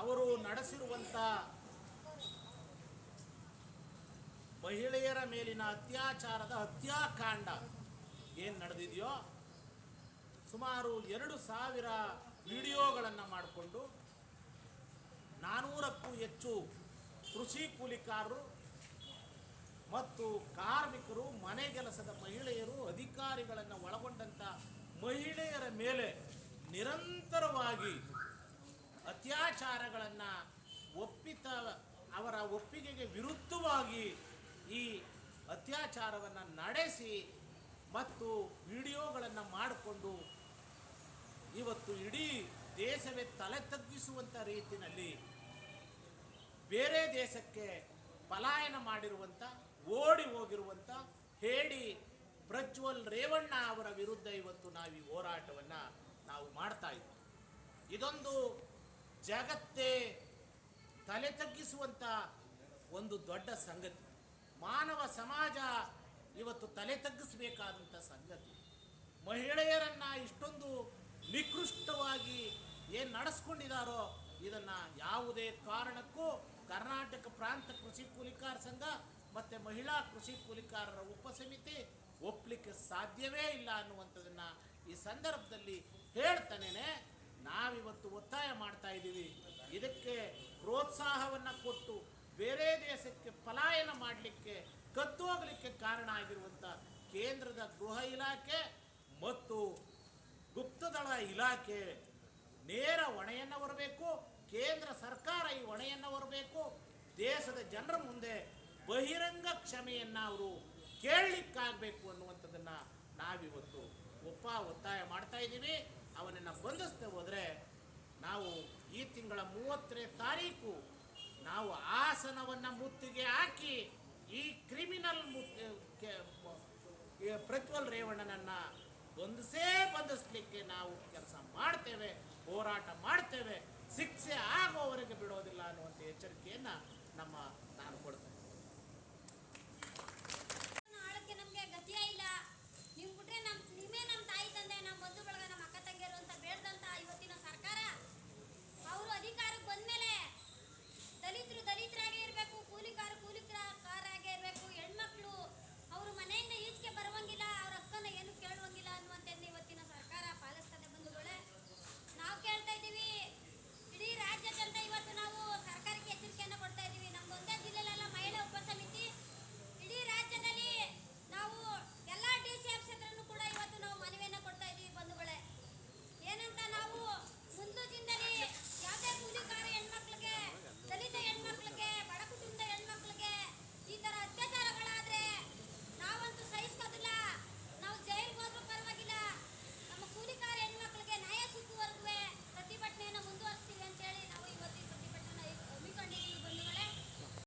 ಅವರು ನಡೆಸಿರುವಂತ ಮಹಿಳೆಯರ ಮೇಲಿನ ಅತ್ಯಾಚಾರದ ಹತ್ಯಾಕಾಂಡ ಏನು ನಡೆದಿದೆಯೋ, ಸುಮಾರು ಎರಡು ಸಾವಿರ ವಿಡಿಯೋಗಳನ್ನು ಮಾಡಿಕೊಂಡು ನಾನೂರಕ್ಕೂ ಹೆಚ್ಚು ಕೃಷಿ ಕೂಲಿಕಾರರು ಮತ್ತು ಕಾರ್ಮಿಕರು, ಮನೆ ಕೆಲಸದ ಮಹಿಳೆಯರು, ಅಧಿಕಾರಿಗಳನ್ನು ಒಳಗೊಂಡಂಥ ಮಹಿಳೆಯರ ಮೇಲೆ ನಿರಂತರವಾಗಿ ಅತ್ಯಾಚಾರಗಳನ್ನು ಒಪ್ಪಿತ, ಅವರ ಒಪ್ಪಿಗೆಗೆ ವಿರುದ್ಧವಾಗಿ ಈ ಅತ್ಯಾಚಾರವನ್ನು ನಡೆಸಿ ಮತ್ತು ವಿಡಿಯೋಗಳನ್ನು ಮಾಡಿಕೊಂಡು ಇವತ್ತು ಇಡೀ ದೇಶವೇ ತಲೆ ತಗ್ಗಿಸುವಂಥ ರೀತಿಯಲ್ಲಿ ಬೇರೆ ದೇಶಕ್ಕೆ ಪಲಾಯನ ಮಾಡಿರುವಂಥ ಓಡಿ ಹೋಗಿರುವಂಥ ಹೇಳಿ ಪ್ರಜ್ವಲ್ ರೇವಣ್ಣ ಅವರ ವಿರುದ್ಧ ಇವತ್ತು ನಾವು ಈ ಹೋರಾಟವನ್ನು ನಾವು ಮಾಡ್ತಾ ಇದ್ದೀವಿ ಇದೊಂದು ಜಗತ್ತೇ ತಲೆ ತಗ್ಗಿಸುವಂಥ ಒಂದು ದೊಡ್ಡ ಸಂಗತಿ. ಮಾನವ ಸಮಾಜ ಇವತ್ತು ತಲೆ ತಗ್ಗಿಸಬೇಕಾದಂಥ ಸಂಗತಿ. ಮಹಿಳೆಯರನ್ನ ಇಷ್ಟೊಂದು ನಿಕೃಷ್ಟವಾಗಿ ಏನು ನಡೆಸ್ಕೊಂಡಿದ್ದಾರೋ ಇದನ್ನ ಯಾವುದೇ ಕಾರಣಕ್ಕೂ ಕರ್ನಾಟಕ ಪ್ರಾಂತ ಕೃಷಿ ಕೂಲಿಕಾರ ಸಂಘ ಮತ್ತು ಮಹಿಳಾ ಕೃಷಿ ಕೂಲಿಕಾರರ ಉಪಸಮಿತಿ ಒಪ್ಪಲಿಕ್ಕೆ ಸಾಧ್ಯವೇ ಇಲ್ಲ ಅನ್ನುವಂಥದ್ದನ್ನ ಈ ಸಂದರ್ಭದಲ್ಲಿ ಹೇಳ್ತಾನೇನೆ. ನಾವಿವತ್ತು ಒತ್ತಾಯ ಮಾಡ್ತಾ ಇದ್ದೀವಿ. ಇದಕ್ಕೆ ಪ್ರೋತ್ಸಾಹವನ್ನು ಕೊಟ್ಟು ಬೇರೆ ದೇಶಕ್ಕೆ ಪಲಾಯನ ಮಾಡಲಿಕ್ಕೆ ಕತ್ತೋಗಲಿಕ್ಕೆ ಕಾರಣ ಆಗಿರುವಂಥ ಕೇಂದ್ರದ ಗೃಹ ಇಲಾಖೆ ಮತ್ತು ಗುಪ್ತದಳ ಇಲಾಖೆ ನೇರ ಹೊಣೆಯನ್ನು ಬರಬೇಕು ಕೇಂದ್ರ ಸರ್ಕಾರ ಈ ಹೊಣೆಯನ್ನು ಹೊರಬೇಕು. ದೇಶದ ಜನರ ಮುಂದೆ ಬಹಿರಂಗ ಕ್ಷಮೆಯನ್ನು ಅವರು ಕೇಳಲಿಕ್ಕಾಗಬೇಕು ಅನ್ನುವಂಥದ್ದನ್ನು ನಾವಿವತ್ತು ಒಪ್ಪ ಒತ್ತಾಯ ಮಾಡ್ತಾ ಇದ್ದೀವಿ. ಅವನನ್ನು ಬಂಧಿಸ್ತಾ ಹೋದರೆ ನಾವು ಈ ತಿಂಗಳ ಮೂವತ್ತನೇ ತಾರೀಕು ನಾವು ಆಸನವನ್ನು ಮುತ್ತಿಗೆ ಹಾಕಿ ಈ ಕ್ರಿಮಿನಲ್ ಪ್ರಜ್ವಲ್ ರೇವಣ್ಣನನ್ನ ಬಂಧಿಸೇ ಬಂಧಿಸ್ಲಿಕ್ಕೆ ನಾವು ಕೆಲಸ ಮಾಡ್ತೇವೆ, ಹೋರಾಟ ಮಾಡ್ತೇವೆ. ಶಿಕ್ಷೆ ಆಗುವವರೆಗೆ ಬಿಡೋದಿಲ್ಲ ಅನ್ನುವಂಥ ಎಚ್ಚರಿಕೆಯನ್ನು ನಮ್ಮ ನಾನು ಕೊಡ್ತೇನೆ. ದಲಿತರಾಗೇ ಇರಬೇಕು ಕೂಲಿಕಾರ ಕಾರಾಗೆ ಇರಬೇಕು ಹೆಣ್ಮಕ್ಳು ಅವರು ಮನೆಯಿಂದ ಈಚೆಗೆ ಬರುವಂಗಿಲ್ಲ ಅವ್ರ ಅಕ್ಕನ ಏನು ಕೇಳುವಂಗಿಲ್ಲ